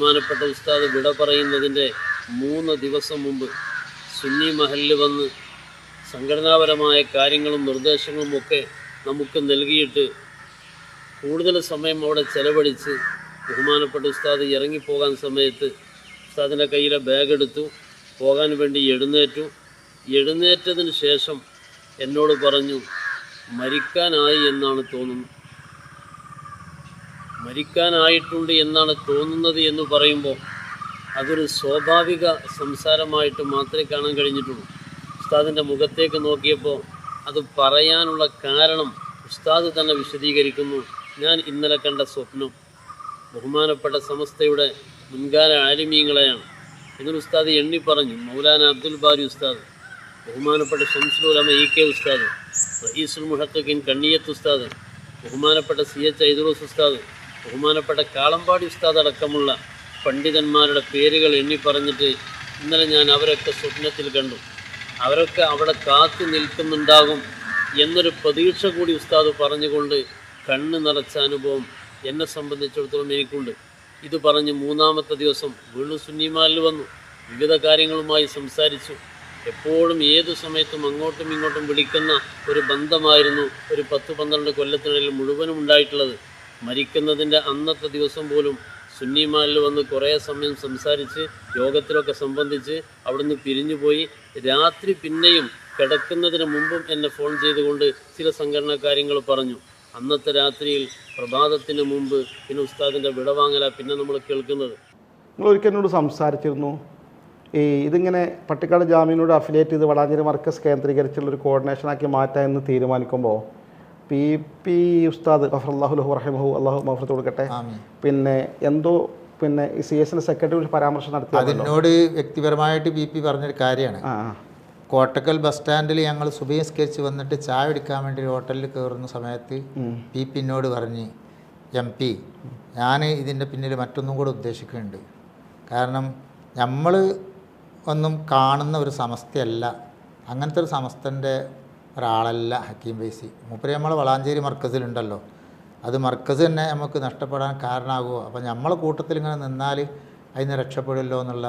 ബഹുമാനപ്പെട്ട ഉസ്താദ് വിട പറയുന്നതിന്റെ മൂന്ന് ദിവസം മുമ്പ് സുന്നി മഹലിൽ വന്ന് സംഘടനാപരമായ കാര്യങ്ങളും നിർദ്ദേശങ്ങളും ഒക്കെ നമുക്ക് നൽകിയിട്ട് കൂടുതൽ സമയം അവിടെ ചെലവഴിച്ച് ബഹുമാനപ്പെട്ട ഉസ്താദ് ഇറങ്ങിപ്പോകാൻ സമയത്ത് ഉസ്താദിന്റെ കയ്യിലെ ബാഗ് എടുത്തു പോകാൻ വേണ്ടി എഴുന്നേറ്റു. എഴുന്നേറ്റതിന് ശേഷം എന്നോട് പറഞ്ഞു മരിക്കാനായി എന്നാണ് തോന്നുന്നത്. മരിക്കാനായിട്ടുണ്ട് എന്നാണ് തോന്നുന്നത് എന്ന് പറയുമ്പോൾ അതൊരു സ്വാഭാവിക സംസാരമായിട്ട് മാത്രമേ കാണാൻ കഴിഞ്ഞിട്ടുള്ളൂ. ഉസ്താദിന്റെ മുഖത്തേക്ക് നോക്കിയപ്പോൾ അത് പറയാനുള്ള കാരണം ഉസ്താദ് തന്നെ വിശദീകരിക്കുന്നു. ഞാൻ ഇന്നലെ കണ്ട സ്വപ്നം ബഹുമാനപ്പെട്ട സമസ്തയുടെ മുൻകാല ആലിമീങ്ങളെയാണ് എന്നൊരു ഉസ്താദ് എണ്ണി പറഞ്ഞു. മൗലാന അബ്ദുൽ ബാരി ഉസ്താദ് ബഹുമാനപ്പെട്ട ഷംസുലമ ഇ കെ ഉസ്താദ് റഹീസുൽ മുഹത്തഖിൻ കണ്ണിയത്ത് ഉസ്താദ് ബഹുമാനപ്പെട്ട സി എച്ച് ഐദുറോസ് ഉസ്താദ് ബഹുമാനപ്പെട്ട കാളമ്പാടി ഉസ്താദ് അടക്കമുള്ള പണ്ഡിതന്മാരുടെ പേരുകൾ എണ്ണി പറഞ്ഞിട്ട് ഇന്നലെ ഞാൻ അവരൊക്കെ സ്വപ്നത്തിൽ കണ്ടു. അവരൊക്കെ അവിടെ കാത്തു നിൽക്കുന്നുണ്ടാകും എന്നൊരു പ്രതീക്ഷ കൂടി ഉസ്താദ് പറഞ്ഞുകൊണ്ട് കണ്ണ് നിറച്ച അനുഭവം എന്നെ സംബന്ധിച്ചിടത്തോളം എനിക്കുണ്ട്. ഇത് പറഞ്ഞ് മൂന്നാമത്തെ ദിവസം വീണ്ടും സുന്നിമാലിൽ വന്നു. വിവിധ കാര്യങ്ങളുമായി സംസാരിച്ചു. എപ്പോഴും ഏത് സമയത്തും അങ്ങോട്ടും ഇങ്ങോട്ടും വിളിക്കുന്ന ഒരു ബന്ധമായിരുന്നു ഒരു പത്ത് പന്ത്രണ്ട് കൊല്ലത്തിനിടയിൽ മുഴുവനും ഉണ്ടായിട്ടുള്ളത്. മരിക്കുന്നതിന്റെ അന്നത്തെ ദിവസം പോലും സുന്നിമാലിൽ വന്ന് കുറേ സമയം സംസാരിച്ച് യോഗത്തിലൊക്കെ സംബന്ധിച്ച് അവിടുന്ന് പിരിഞ്ഞുപോയി രാത്രി പിന്നെയും കിടക്കുന്നതിന് മുമ്പും എന്നെ ഫോൺ ചെയ്തുകൊണ്ട് ചില സംഘടനാ കാര്യങ്ങൾ പറഞ്ഞു. അന്നത്തെ രാത്രിയിൽ പ്രഭാതത്തിന് മുമ്പ് പിന്നെ ഉസ്താദിന്റെ വിടവാങ്ങല പിന്നെ നമ്മൾ കേൾക്കുന്നത്. നിങ്ങൾ ഒരിക്കൽ എന്നോട് സംസാരിച്ചിരുന്നു? ഈ ഇതിങ്ങനെ പട്ടിക്കാട് ജാമ്യനോട് അഫിലിയേറ്റ് ചെയ്ത് വളാഞ്ചേരി മർക്കസ് കേന്ദ്രീകരിച്ചുള്ള ഒരു കോർഡിനേഷനാക്കി മാറ്റാൻ എന്ന് തീരുമാനിക്കുമ്പോൾ പി പി ഉസ്താദ് അഫ്ലാഹു ലഹു റഹിമഹു അള്ളാഹു മഫറത്ത് കൊടുക്കട്ടെ. പിന്നെ എന്തോ പിന്നെ സി എസ് എൻ സെക്രട്ടറി പരാമർശം നടത്തി അതിനോട് വ്യക്തിപരമായിട്ട് ബി പി പറഞ്ഞൊരു കാര്യമാണ്. കോട്ടക്കൽ ബസ് സ്റ്റാൻഡിൽ ഞങ്ങൾ സുബൈ സ്കെച്ച് വന്നിട്ട് ചായ എടുക്കാൻ വേണ്ടി ഒരു ഹോട്ടലിൽ കയറുന്ന സമയത്ത്. പി പിന്നോട് പറഞ്ഞ് എം പി ഞാൻ ഇതിന്റെ പിന്നിൽ മറ്റൊന്നും കൂടെ ഉദ്ദേശിക്കുന്നുണ്ട്. കാരണം നമ്മൾ ഒന്നും കാണുന്ന ഒരു സമസ്തയല്ല. അങ്ങനത്തെ ഒരു സമസ്തന്റെ ഒരാളല്ല ഹക്കീം ബൈസി മൂപ്പരെ നമ്മൾ വളാഞ്ചേരി മർക്കസിലുണ്ടല്ലോ. അത് മർക്കസ് തന്നെ നമുക്ക് നഷ്ടപ്പെടാൻ കാരണമാകുമോ അപ്പം നമ്മളെ കൂട്ടത്തിൽ ഇങ്ങനെ നിന്നാൽ അതിന് രക്ഷപ്പെടില്ലോ എന്നുള്ള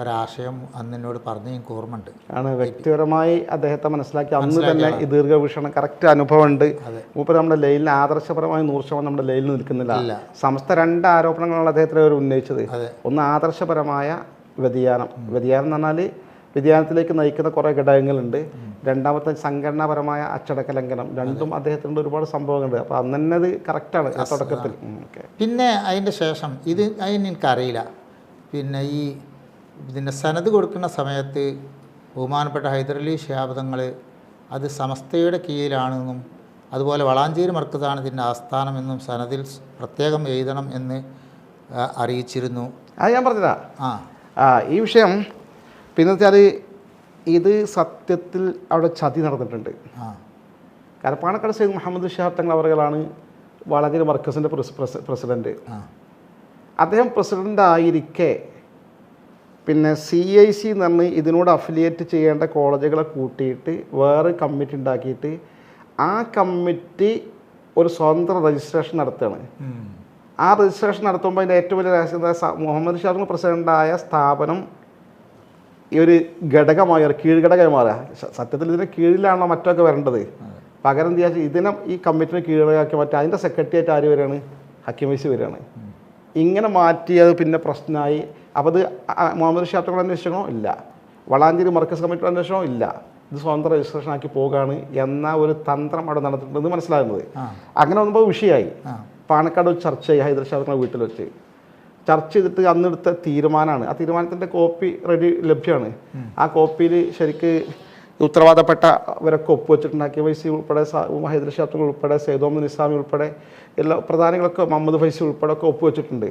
ഒരാശയം അന്ന് എന്നോട് പറഞ്ഞ് എനിക്ക് ഓർമ്മയുണ്ട്. ആണ് വ്യക്തിപരമായി അദ്ദേഹത്തെ മനസ്സിലാക്കി അന്ന് തന്നെ ഈ ദീർഘവീക്ഷണം കറക്റ്റ് അനുഭവമുണ്ട്. മൂപ്പര് നമ്മുടെ ലൈലിന് ആദർശപരമായി നൂറ് ശതമാനം നമ്മുടെ ലൈലിൽ നിൽക്കുന്നില്ല. സമസ്ത രണ്ട് ആരോപണങ്ങളാണ് അദ്ദേഹത്തിന് അവർ ഉന്നയിച്ചത് ഒന്ന് ആദർശപരമായ വ്യതിയാനം. വ്യതിയാനം എന്ന് പറഞ്ഞാൽ വ്യതിയാനത്തിലേക്ക് നയിക്കുന്ന കുറേ ഘടകങ്ങളുണ്ട്. രണ്ടാമത്തെ സംഘടനാപരമായ അച്ചടക്ക ലംഘനം രണ്ടും അദ്ദേഹത്തിന്റെ ഒരുപാട് സംഭവങ്ങളുണ്ട്. അപ്പോൾ അന്ന് തന്നെ അത് കറക്റ്റാണ് തുടക്കത്തിൽ. പിന്നെ അതിന്റെ ശേഷം ഇത് അതിന് എനിക്കറിയില്ല. പിന്നെ ഈ ഇതിന്റെ സനത് കൊടുക്കുന്ന സമയത്ത് ബഹുമാനപ്പെട്ട ഹൈദരലി ശാബ്ദങ്ങൾ അത് സമസ്തയുടെ കീഴിലാണെന്നും അതുപോലെ വളാഞ്ചേരി മർക്കതാണ് ഇതിന്റെ ആസ്ഥാനമെന്നും സനതിൽ പ്രത്യേകം എഴുതണം എന്ന് അറിയിച്ചിരുന്നു. അത് ഞാൻ പറഞ്ഞതാ. ആ ഈ വിഷയം പിന്നെ വെച്ചാൽ ഇത് സത്യത്തിൽ അവിടെ ചതി നടന്നിട്ടുണ്ട്. കാരണം പാണക്കാട് സൈദ് മുഹമ്മദ് ഷാഹ് തങ്ങൾ അവറുകളാണ് വളാഞ്ചേരി മർക്കസിന്റെ പ്രസിഡന്റ് അദ്ദേഹം പ്രസിഡന്റ് ആയിരിക്കെ പിന്നെ സി ഐ സി എന്ന് പറഞ്ഞ് ഇതിനോട് അഫിലിയേറ്റ് ചെയ്യേണ്ട കോളേജുകളെ കൂട്ടിയിട്ട് വേറെ കമ്മിറ്റി ഉണ്ടാക്കിയിട്ട് ആ കമ്മിറ്റി ഒരു സ്വതന്ത്ര രജിസ്ട്രേഷൻ നടത്തുകയാണ്. ആ രജിസ്ട്രേഷൻ നടത്തുമ്പോൾ അതിന്റെ ഏറ്റവും വലിയ രഹസ്യം മുഹമ്മദ് ഷാർ പ്രസിഡന്റായ സ്ഥാപനം ഈ ഒരു ഘടകമായി ഒരു കീഴ്ഘടകമായി മാറുക. സത്യത്തിൽ ഇതിന് കീഴിലാണോ മറ്റൊക്കെ വരേണ്ടത്? പകരം എന്താ ഇതിനെ ഈ കമ്മിറ്റിനെ കീഴിലാക്കി മാറ്റി അതിന്റെ സെക്രട്ടേറിയറ്റ് ആര് വരികയാണ് ഹക്കിം വൈസി വരികയാണ് ഇങ്ങനെ മാറ്റിയത് പിന്നെ പ്രശ്നമായി. അപ്പോൾ അത് മുഹമ്മദ് ഷാത്തോട് അന്വേഷിക്കണോ ഇല്ല. വളാഞ്ചേരി മർക്കസ് കമ്മിറ്റിയുടെ അന്വേഷണമോ ഇല്ല. ഇത് സ്വതന്ത്ര രജിസ്ട്രേഷൻ ആക്കി പോകുകയാണ് എന്ന ഒരു തന്ത്രം അവിടെ നടത്തിയിട്ടുണ്ടെന്ന് മനസ്സിലാകുന്നത്. അങ്ങനെ വന്നപ്പോൾ വിഷയമായി. പാണക്കാട് ചർച്ചയായി ഹൈദർ ഷാദ് വീട്ടിൽ വെച്ച്. ചർച്ച ചെയ്തിട്ട് അന്നെടുത്ത തീരുമാനമാണ്. ആ തീരുമാനത്തിന്റെ കോപ്പി റെഡി ലഭ്യമാണ്. ആ കോപ്പിയിൽ ശരിക്ക് ഉത്തരവാദപ്പെട്ടവരൊക്കെ ഒപ്പുവെച്ചിട്ടുണ്ടാക്കിയ വൈസി ഉൾപ്പെടെ ഹൈദർ ഷാദ് ഉൾപ്പെടെ സൈദോമദ് നിസാമി ഉൾപ്പെടെ എല്ലാ പ്രധാനികളൊക്കെ മുഹമ്മദ് ഫൈസി ഉൾപ്പെടെ ഒക്കെ ഒപ്പുവെച്ചിട്ടുണ്ട്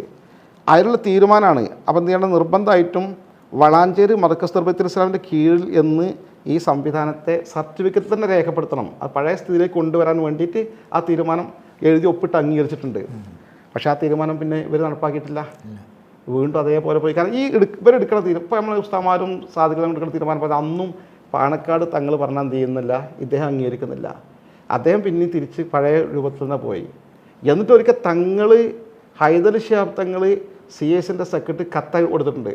അതിനുള്ള തീരുമാനമാണ്. അപ്പം എന്ത് ചെയ്യണം? നിർബന്ധമായിട്ടും വളാഞ്ചേരി മർക്കസ് നിർബത്തിൽ ഇസ്ലാമിന്റെ കീഴിൽ എന്ന് ഈ സംവിധാനത്തെ സർട്ടിഫിക്കറ്റ് തന്നെ രേഖപ്പെടുത്തണം. അത് പഴയ സ്ഥിതിയിലേക്ക് കൊണ്ടുവരാൻ വേണ്ടിയിട്ട് ആ തീരുമാനം എഴുതി ഒപ്പിട്ട് അംഗീകരിച്ചിട്ടുണ്ട്. പക്ഷേ ആ തീരുമാനം പിന്നെ ഇവർ നടപ്പാക്കിയിട്ടില്ല. വീണ്ടും അതേപോലെ പോയി. കാരണം ഈ ഇവരെടുക്കുന്ന തീരുമാനം ഇപ്പോൾ നമ്മൾ ഉസ്താമാരും സാധുക്കളും എടുക്കുന്ന തീരുമാനം പറഞ്ഞാൽ അന്നും പാണക്കാട് തങ്ങൾ പറഞ്ഞാൽ എന്ത് ചെയ്യുന്നില്ല ഇദ്ദേഹം അംഗീകരിക്കുന്നില്ല. അദ്ദേഹം പിന്നെ തിരിച്ച് പഴയ രൂപത്തിൽ തന്നെ പോയി. എന്നിട്ട് ഒരിക്കൽ തങ്ങൾ ഹൈദർ ഷിഹാബ് തങ്ങൾ സി എസിന്റെ സെക്രട്ടറി കത്ത് കൊടുത്തിട്ടുണ്ട്.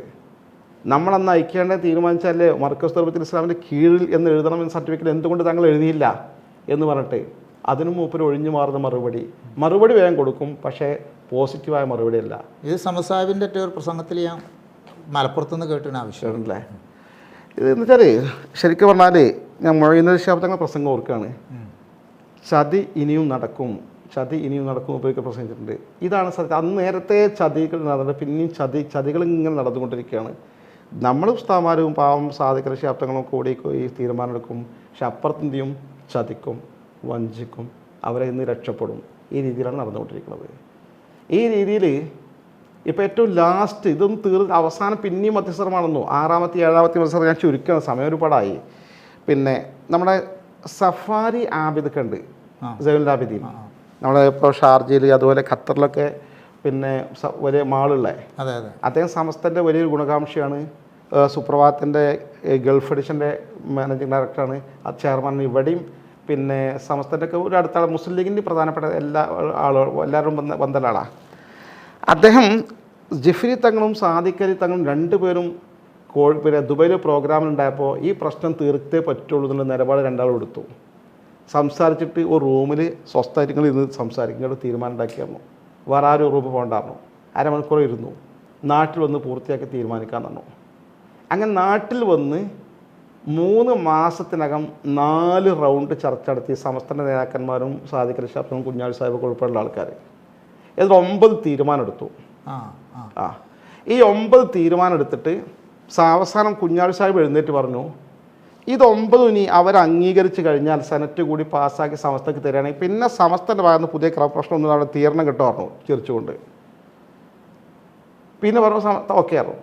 നമ്മളന്ന് അയക്കേണ്ട തീരുമാനിച്ചാലേ മർക്കസ് തർബത്തിൽ ഇസ്ലാമിന്റെ കീഴിൽ എന്ന് എഴുതണമെന്ന് സർട്ടിഫിക്കറ്റ് എന്തുകൊണ്ട് തങ്ങൾ എഴുതിയില്ല എന്ന് പറഞ്ഞിട്ട് അതിനു മൂപ്പർ ഒഴിഞ്ഞു മാറുന്ന മറുപടി. മറുപടി വേഗം കൊടുക്കും പക്ഷേ പോസിറ്റീവായ മറുപടി അല്ല ഇത് സമസാവിന്റെ ഒറ്റ ഒരു പ്രസംഗത്തിൽ ഞാൻ മലപ്പുറത്തുനിന്ന് കേട്ടിന് ആവശ്യമുണ്ടല്ലേ ഇതെന്ന് വെച്ചാൽ ശരിക്കും പറഞ്ഞാൽ ഞാൻ മുഴയുന്ന ശബ്ദങ്ങൾ പ്രസംഗം ഓർക്കുകയാണ്. ചതി ഇനിയും നടക്കും ചതി ഇനിയും നടക്കും ഉപയോഗിക്കാൻ പ്രസംഗിച്ചിട്ടുണ്ട്. ഇതാണ് സത്യം. അന്ന് നേരത്തെ ചതികൾ നടന്നത് പിന്നെയും ചതി ചതികൾ ഇങ്ങനെ നടന്നുകൊണ്ടിരിക്കുകയാണ്. നമ്മൾ ഉസ്താമാരും പാവം സാധിക്കുന്ന ശബ്ദങ്ങളും കൂടി ഈ തീരുമാനമെടുക്കും പക്ഷെ അപ്പുറത്ത് എന്ത് ചെയ്യും? ചതിക്കും. വഞ്ചിക്കും. അവരെ ഇന്ന് രക്ഷപ്പെടും. ഈ രീതിയിലാണ് നടന്നുകൊണ്ടിരിക്കുന്നത്. ഈ രീതിയിൽ ഇപ്പോൾ ഏറ്റവും ലാസ്റ്റ് ഇതും തീർ അവസാനം പിന്നെയും മധ്യസ്ഥരമാണെന്നു ആറാമത്തെ ഏഴാമത്തെ മത്സരം ഞാൻ ചുരുക്കണം സമയം ഒരുപാടായി. പിന്നെ നമ്മുടെ സഫാരി ആബിദൊക്കെ ഉണ്ട്. ജൈനുൽ ആബിദീൻ. നമ്മുടെ ഇപ്പോൾ ഷാർജയിൽ അതുപോലെ ഖത്തറിലൊക്കെ പിന്നെ വലിയ മാളുള്ള. അതെ അതെ. അദ്ദേഹം സമസ്തന്റെ വലിയൊരു ഗുണകാംക്ഷയാണ്. സുപ്രഭാതത്തിന്റെ ഗൾഫ് എഡിഷന്റെ മാനേജിങ് ഡയറക്ടറാണ് ആ ചെയർമാൻ ഇവിടെയും പിന്നെ സമസ്തന്റെ ഒക്കെ ഒരു അടുത്ത മുസ്ലിം ലീഗിന്റെ പ്രധാനപ്പെട്ട എല്ലാ ആളുകളും എല്ലാവരും വന്ന വന്ന ആളാണ് അദ്ദേഹം ജിഫ്രി തങ്ങളും സാദിഖലി തങ്ങളും രണ്ടുപേരും കോഴി പിന്നെ ദുബൈയിൽ പ്രോഗ്രാമിലുണ്ടായപ്പോൾ ഈ പ്രശ്നം തീർത്തേ പറ്റുള്ളൂ എന്നുള്ള നിലപാട് രണ്ടാളും എടുത്തു. സംസാരിച്ചിട്ട് ഒരു റൂമിൽ സ്വസ്ഥങ്ങൾ ഇരുന്ന് സംസാരിക്കുന്ന തീരുമാനം ഉണ്ടാക്കിയായിരുന്നു വേറെ ആരും റൂമ് പോകണ്ടായിരുന്നു അരമണിക്കൂർ ഇരുന്നു. നാട്ടിൽ വന്ന് പൂർത്തിയാക്കി തീരുമാനിക്കാൻ തന്നു അങ്ങനെ നാട്ടിൽ വന്ന് മൂന്ന് മാസത്തിനകം നാല് റൗണ്ട് ചർച്ച നടത്തി സമസ്തന്റെ നേതാക്കന്മാരും സാദിഖ് ഷാഫും കുഞ്ഞാലി സാഹിബ് ഉൾപ്പെടെയുള്ള ആൾക്കാർ ഇതിൽ ഒമ്പത് തീരുമാനം എടുത്തു ആ. ഈ ഒമ്പത് തീരുമാനം എടുത്തിട്ട് അവസാനം കുഞ്ഞാലി സാഹിബ് എഴുന്നേറ്റ് പറഞ്ഞു ഇത് ഒമ്പത് ഇനി അവർ അംഗീകരിച്ച് കഴിഞ്ഞാൽ സെനറ്റ് കൂടി പാസ്സാക്കി സമസ്തക്ക് തരികയാണെങ്കിൽ പിന്നെ സമസ്തന്റെ ഭാഗത്ത് പുതിയ പ്രശ്നം ഒന്നും അവിടെ തീരണം കിട്ടുമായിരുന്നു ചിരിച്ചുകൊണ്ട്. പിന്നെ പറഞ്ഞു സമ ഓക്കെ ആയിരുന്നു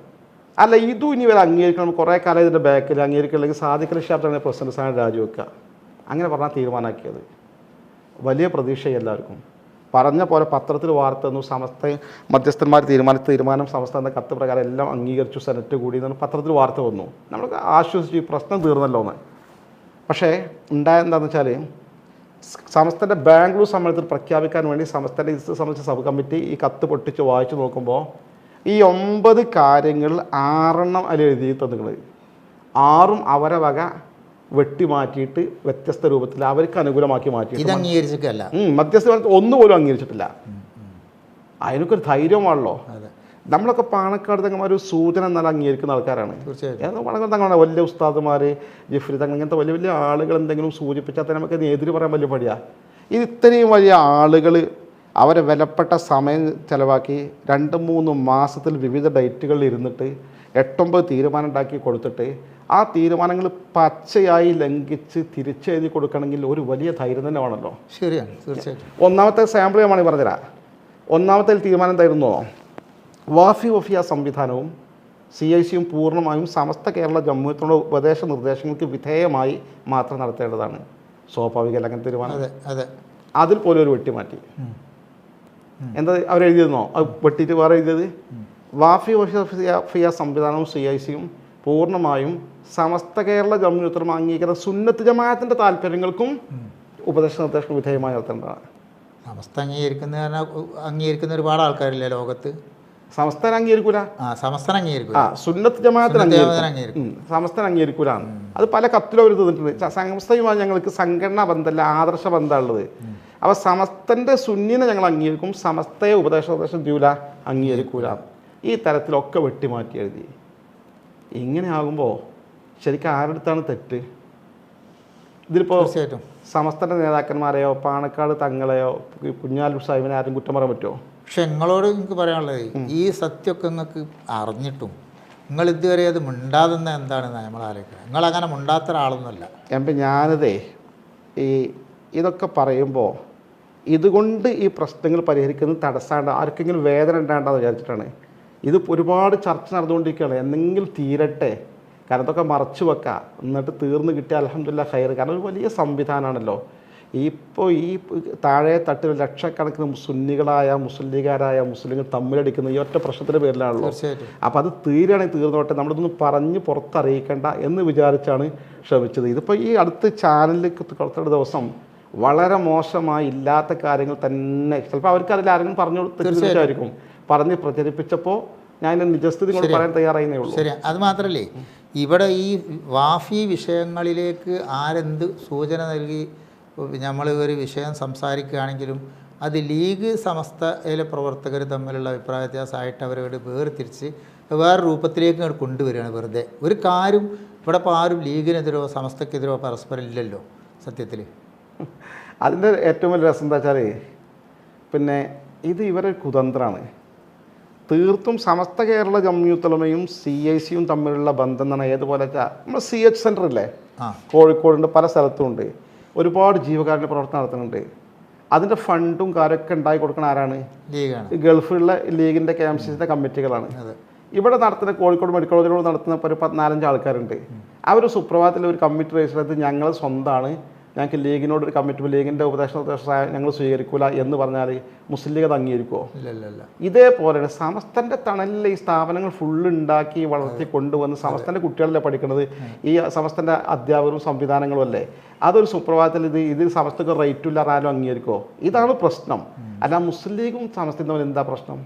അല്ല ഇതും ഇനി വരെ. അംഗീകരിക്കണം. കുറേ കാലം ഇതിന്റെ ബാക്കിൽ അംഗീകരിക്കണമെങ്കിൽ സാധിക്കുന്ന ഷാപ്റ്റാണ് പ്രസിഡന്റ് സ്ഥാനം രാജിവെക്കുക. അങ്ങനെ പറഞ്ഞാൽ തീരുമാനമാക്കിയത്. വലിയ പ്രതീക്ഷ എല്ലാവർക്കും. പറഞ്ഞ പോലെ പത്രത്തിൽ വാർത്ത തന്നു. സമസ്ത മധ്യസ്ഥന്മാർ തീരുമാന തീരുമാനം സമസ്ത എന്ന കത്ത് പ്രകാരം എല്ലാം അംഗീകരിച്ചു. സെനറ്റ് കൂടി എന്ന് പത്രത്തിൽ വാർത്ത വന്നു. നമ്മൾക്ക് ആശ്വസിച്ചു. പ്രശ്നം തീർന്നല്ലോ എന്ന്. പക്ഷേ ഉണ്ടായെന്താണെന്ന് വെച്ചാൽ സമസ്തന്റെ ബാംഗ്ലൂർ സമ്മേളനത്തിൽ പ്രഖ്യാപിക്കാൻ വേണ്ടി സമസ്തന്റെ ഇത് സംബന്ധിച്ച സബ് കമ്മിറ്റി ഈ കത്ത് പൊട്ടിച്ച് വായിച്ചു നോക്കുമ്പോൾ ഈ ഒമ്പത് കാര്യങ്ങളിൽ ആറെണ്ണം അതിൽ എഴുതി തന്നുകൾ ആറും അവരെ വക വെട്ടി മാറ്റിയിട്ട് വ്യത്യസ്ത രൂപത്തിൽ അവർക്ക് അനുകൂലമാക്കി ഇത് അംഗീകരിച്ചിട്ടില്ല. മധ്യസ്ഥ ഒന്നുപോലും അംഗീകരിച്ചിട്ടില്ല. അതിനൊക്കെ ഒരു ധൈര്യമാണല്ലോ. നമ്മളൊക്കെ പാണക്കാട് തങ്ങന്മാർ ഒരു സൂചന എന്നാൽ അംഗീകരിക്കുന്ന ആൾക്കാരാണ്. തീർച്ചയായും തങ്ങളാണ് വലിയ ഉസ്താദുമാർ ജിഫ്രി തങ്ങൾ ഇങ്ങനത്തെ വലിയ വലിയ ആളുകൾ എന്തെങ്കിലും സൂചിപ്പിച്ചാൽ തന്നെ നമുക്ക് എതിര് പറയാൻ വലിയ പടിയാണ് ഇത് ഇത്രയും വലിയ ആളുകൾ അവരെ വിലപ്പെട്ട സമയം ചിലവാക്കി രണ്ട് മൂന്ന് മാസത്തിൽ വിവിധ ഡേറ്റുകളിൽ ഇരുന്നിട്ട് എട്ടൊമ്പത് തീരുമാനം ഉണ്ടാക്കി കൊടുത്തിട്ട് ആ തീരുമാനങ്ങൾ പച്ചയായി ലംഘിച്ച് തിരിച്ചെഴുതി കൊടുക്കണമെങ്കിൽ ഒരു വലിയ ധൈര്യം തന്നെ വേണമല്ലോ. ശരിയാണ് തീർച്ചയായിട്ടും. ഒന്നാമത്തെ സാമ്പിൾ ഞാൻ വേണമെങ്കിൽ പറഞ്ഞുതരാം. ഒന്നാമത്തെ തീരുമാനം എന്തായിരുന്നോ? വാഫി വഫിയ സംവിധാനവും സി ഐ സിയും പൂർണമായും സമസ്ത കേരള ജമ്മുത്തിനുള്ള ഉപദേശ നിർദ്ദേശങ്ങൾക്ക് വിധേയമായി മാത്രം നടത്തേണ്ടതാണ്. സ്വാഭാവികമല്ല അങ്ങനെ തീരുമാനം. അതെ അതെ. അതിൽ പോലും ഒരു വെട്ടിമാറ്റി. എന്താ അവരെഴുതിയിരുന്നോ അത് വെട്ടിയിട്ട് വേറെ എഴുതിയത്? വാഫി ഫിയ സംവിധാനവും സി ഐ സിയും പൂർണമായും സമസ്ത കേരള ജമ്മുത്തരം അംഗീകൃത സുന്നത്ത് ജമാഅത്തിന്റെ താല്പര്യങ്ങൾക്കും ഉപദേശ നിർദ്ദേശ വിധേയമായി നടത്തേണ്ടതാണ്. സമസ്ത അംഗീകരിക്കുന്ന അംഗീകരിക്കുന്ന ഒരുപാട് ആൾക്കാരില്ലേ ലോകത്ത്? സമസ്തൻ അംഗീകരിക്കൂല? ആ സമസ്തൻ അംഗീകരിക്കും സുന്നത്ത് ജമാഅത്തിന് സംസ്ഥാനം അംഗീകരിക്കൂലാണ്. അത് പല കത്തിലും അവർ തന്നിട്ടുണ്ട്. സംസ്ഥയുമായി ഞങ്ങൾക്ക് സംഘടനാ ബന്ധമല്ല ആദർശ ബന്ധമുള്ളത്. അപ്പോൾ സമസ്തന്റെ സുന്നിനെ ഞങ്ങൾ അംഗീകരിക്കും സമസ്തയെ ഉപദേശോപദേശം ദ്യൂല അംഗീകരിക്കൂല. ഈ തരത്തിലൊക്കെ വെട്ടിമാറ്റി എഴുതി. ഇങ്ങനെ ആകുമ്പോൾ ശരിക്കും ആരുടെ തെറ്റ്? ഇതിലിപ്പോൾ തീർച്ചയായിട്ടും. സമസ്തന്റെ നേതാക്കന്മാരെയോ പാണക്കാട് തങ്ങളെയോ കുഞ്ഞാലു സാഹിബിനെ ആരും കുറ്റം പറയാൻ പറ്റുമോ? പക്ഷെ നിങ്ങളോട് എനിക്ക് പറയാനുള്ളത് ഈ സത്യമൊക്കെ നിങ്ങൾക്ക് അറിഞ്ഞിട്ടും നിങ്ങൾ ഇതുവരെ അത് മിണ്ടാതെന്ന എന്താണെന്ന് നമ്മൾ ആലോചിക്കുന്നത് നിങ്ങൾ അങ്ങനെ മിണ്ടാത്ത ഒരാളൊന്നുമല്ല. എം ഞാനതേ ഈ ഇതൊക്കെ പറയുമ്പോൾ ഇതുകൊണ്ട് ഈ പ്രശ്നങ്ങൾ പരിഹരിക്കുന്നത് തടസ്സാണ്ട് ആർക്കെങ്കിലും വേദന ഉണ്ടാകേണ്ടെന്ന് വിചാരിച്ചിട്ടാണ്. ഇത് ഒരുപാട് ചർച്ച നടന്നുകൊണ്ടിരിക്കുകയാണ്. എന്തെങ്കിലും തീരട്ടെ. കാരണം ഇതൊക്കെ മറച്ചു വെക്കാം. എന്നിട്ട് തീർന്നു കിട്ടിയ അലഹമില്ല ഹയർ കാരണം ഒരു വലിയ സംവിധാനമാണല്ലോ. ഇപ്പോൾ ഈ താഴെ തട്ടിൽ ലക്ഷക്കണക്കിന് സുന്നികളായ മുസ്ലിം ലീഗാരായ മുസ്ലിങ്ങൾ തമ്മിലടിക്കുന്ന ഈ ഒറ്റ പ്രശ്നത്തിന്റെ പേരിലാണല്ലോ. അപ്പോൾ അത് തീരുകയാണെങ്കിൽ തീർന്നോട്ടെ. നമ്മളിതൊന്നും പറഞ്ഞ് പുറത്തറിയിക്കേണ്ട എന്ന് വിചാരിച്ചാണ് ശ്രമിച്ചത്. ഇതിപ്പോൾ ഈ അടുത്ത ചാനലിൽ കുറച്ചുള്ള ദിവസം വളരെ മോശമായി ഇല്ലാത്ത കാര്യങ്ങൾ തന്നെ. ചിലപ്പോൾ അവർക്ക് അതിൽ ആരെങ്കിലും പറഞ്ഞു തീർച്ചയായിരിക്കും പറഞ്ഞ് പ്രചരിപ്പിച്ചപ്പോൾ ഞാൻ നിജസ്ഥിതി കൊണ്ട് പറയാൻ തയ്യാറായിരുന്നേ ഉള്ളൂ. ശരി അത് മാത്രമല്ലേ ഇവിടെ ഈ വാഫി വിഷയങ്ങളിലേക്ക് ആരെന്ത് സൂചന നൽകി? നമ്മൾ ഒരു വിഷയം സംസാരിക്കുകയാണെങ്കിലും അത് ലീഗ് സമസ്തയിലെ പ്രവർത്തകർ തമ്മിലുള്ള അഭിപ്രായ വ്യത്യാസമായിട്ട് അവരോട് വേർതിരിച്ച് വേറെ രൂപത്തിലേക്ക് അങ്ങോട്ട് കൊണ്ടുവരികയാണ് വെറുതെ. ഒരു കാരും ഇവിടെ ഇപ്പോൾ ആരും ലീഗിനെതിരോ സമസ്തക്കെതിരോ പരസ്പരം ഇല്ലല്ലോ സത്യത്തിൽ അതിന്റെ ഏറ്റവും വലിയ രസം എന്താ വെച്ചാൽ പിന്നെ ഇത് ഇവരെ കുതന്ത്രമാണ് തീർത്തും സമസ്ത കേരള ജമ്യൂത്തലമയും സി ഐ സിയും തമ്മിലുള്ള ബന്ധം എന്നാണ് ഏതുപോലെ വെച്ചാൽ നമ്മൾ സി എച്ച് സെന്റർ ഇല്ലേ ആ. കോഴിക്കോടുണ്ട് പല സ്ഥലത്തും ഉണ്ട്. ഒരുപാട് ജീവകാരുണ്യ പ്രവർത്തനം നടത്തുന്നുണ്ട്. അതിന്റെ ഫണ്ടും കാര്യമൊക്കെ ഉണ്ടാക്കി കൊടുക്കുന്ന ആരാണ്? ഗൾഫിലുള്ള ലീഗിന്റെ കെ എം സി സിന്റെ കമ്മിറ്റികളാണ്. ഇവിടെ നടത്തുന്ന കോഴിക്കോട് മെഡിക്കൽ കോളേജിലൂടെ നടത്തുന്ന ഒരു പതിനാലഞ്ച് ആൾക്കാരുണ്ട്. ആ ഒരു സുപ്രഭാതത്തിൽ ഒരു കമ്മിറ്റി രജിസ്റ്റർ ചെയ്ത് ഞങ്ങൾ സ്വന്തമാണ് ഞങ്ങൾക്ക് ലീഗിനോട് ഒരു കമ്മിറ്റ് ലീഗിന്റെ ഉപദേശ നിർദ്ദേശം ഞങ്ങൾ സ്വീകരിക്കൂല എന്ന് പറഞ്ഞാൽ മുസ്ലിം ലീഗ് അത് അംഗീകരിക്കുമോ ഇതേപോലെയാണ് സമസ്തന്റെ തണലിൽ ഈ സ്ഥാപനങ്ങൾ ഫുള്ള് ഉണ്ടാക്കി വളർത്തി കൊണ്ടുവന്ന് സമസ്തന്റെ കുട്ടികളല്ലേ പഠിക്കുന്നത് ഈ സമസ്തന്റെ അധ്യാപകരും സംവിധാനങ്ങളും അല്ലേ? അതൊരു സുപ്രഭാതത്തിൽ ഇത് ഇതിൽ സമസ്തക്ക് റേറ്റ് ഇല്ല ആരും അംഗീകരിക്കുമോ ഇതാണ് പ്രശ്നം. അല്ല മുസ്ലിം ലീഗും സമസ്തയും തമ്മിൽ എന്താ പ്രശ്നം?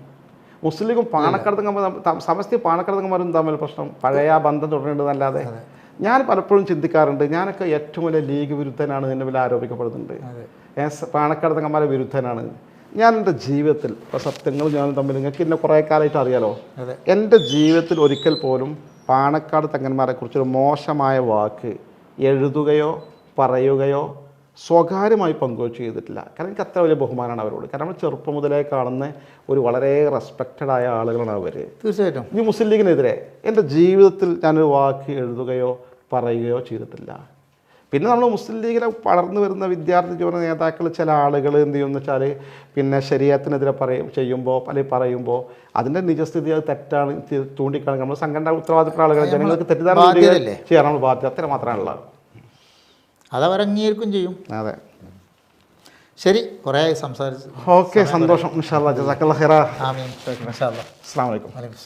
മുസ്ലിം ലീഗും പാണക്കടത്തങ്ങന്മാർ സമസ്തയും പാണക്കടത്തങ്ങന്മാരും തമ്മിൽ പ്രശ്നം? പഴയ ബന്ധം തുടരേണ്ടതല്ലാതെ ഞാൻ പലപ്പോഴും ചിന്തിക്കാറുണ്ട് ഞാനൊക്കെ ഏറ്റവും വലിയ ലീഗ് വിരുദ്ധനാണ് എന്നെ വില ആരോപിക്കപ്പെടുന്നുണ്ട്. ഞാൻ സ- വിരുദ്ധനാണ്. ഞാൻ എന്റെ ജീവിതത്തിൽ ഇപ്പോൾ സത്യങ്ങളും ഞാനും തമ്മിൽ നിങ്ങൾക്ക് ഇന്ന കുറേ കാലമായിട്ട് അറിയാലോ? എന്റെ ജീവിതത്തിൽ ഒരിക്കൽ പോലും പാണക്കാട് തങ്ങന്മാരെ കുറിച്ചൊരു മോശമായ വാക്ക് എഴുതുകയോ പറയുകയോ സ്വകാര്യമായി പങ്കുവച്ച് ചെയ്തിട്ടില്ല. കാരണം എനിക്ക് അത്ര വലിയ ബഹുമാനമാണ് അവരോട്. കാരണം നമ്മൾ ചെറുപ്പം മുതലേ കാണുന്ന ഒരു വളരെ റെസ്പെക്റ്റഡ് ആയ ആളുകളാണ് അവർ തീർച്ചയായിട്ടും. ഈ മുസ്ലിം ലീഗിനെതിരെ എന്റെ ജീവിതത്തിൽ ഞാനൊരു വാക്ക് എഴുതുകയോ പറയുകയോ ചെയ്തിട്ടില്ല. പിന്നെ നമ്മൾ മുസ്ലിം ലീഗിലെ വളർന്നു വരുന്ന വിദ്യാർത്ഥി ജീവന നേതാക്കൾ ചില ആളുകൾ എന്ത് ചെയ്യുമെന്ന് വെച്ചാൽ പിന്നെ ശരീരത്തിനെതിരെ പറയും ചെയ്യുമ്പോൾ അല്ലെങ്കിൽ പറയുമ്പോൾ അതിന്റെ നിജസ്ഥിതി അത് തെറ്റാണ് ചൂണ്ടിക്കാണെങ്കിൽ നമ്മൾ സംഘടന ഉത്തരവാദിത്തപ്പെട്ട ആളുകൾ ജനങ്ങൾക്ക് തെറ്റിദ്ധാരണ? ചെയ്യാൻ നമ്മൾ ബാധ്യത. അത്ര മാത്രമാണുള്ളത് അതവർ അംഗീകരിക്കും ചെയ്യും. അതെ. ശരി കുറേ സംസാരിച്ചു. ഓക്കെ സന്തോഷം. ഇൻഷാല്ലാ ജസാക്കല്ലാ ഖൈറ. ആമീൻ. അസ്സാം വലൈക്കും വലൈക്കും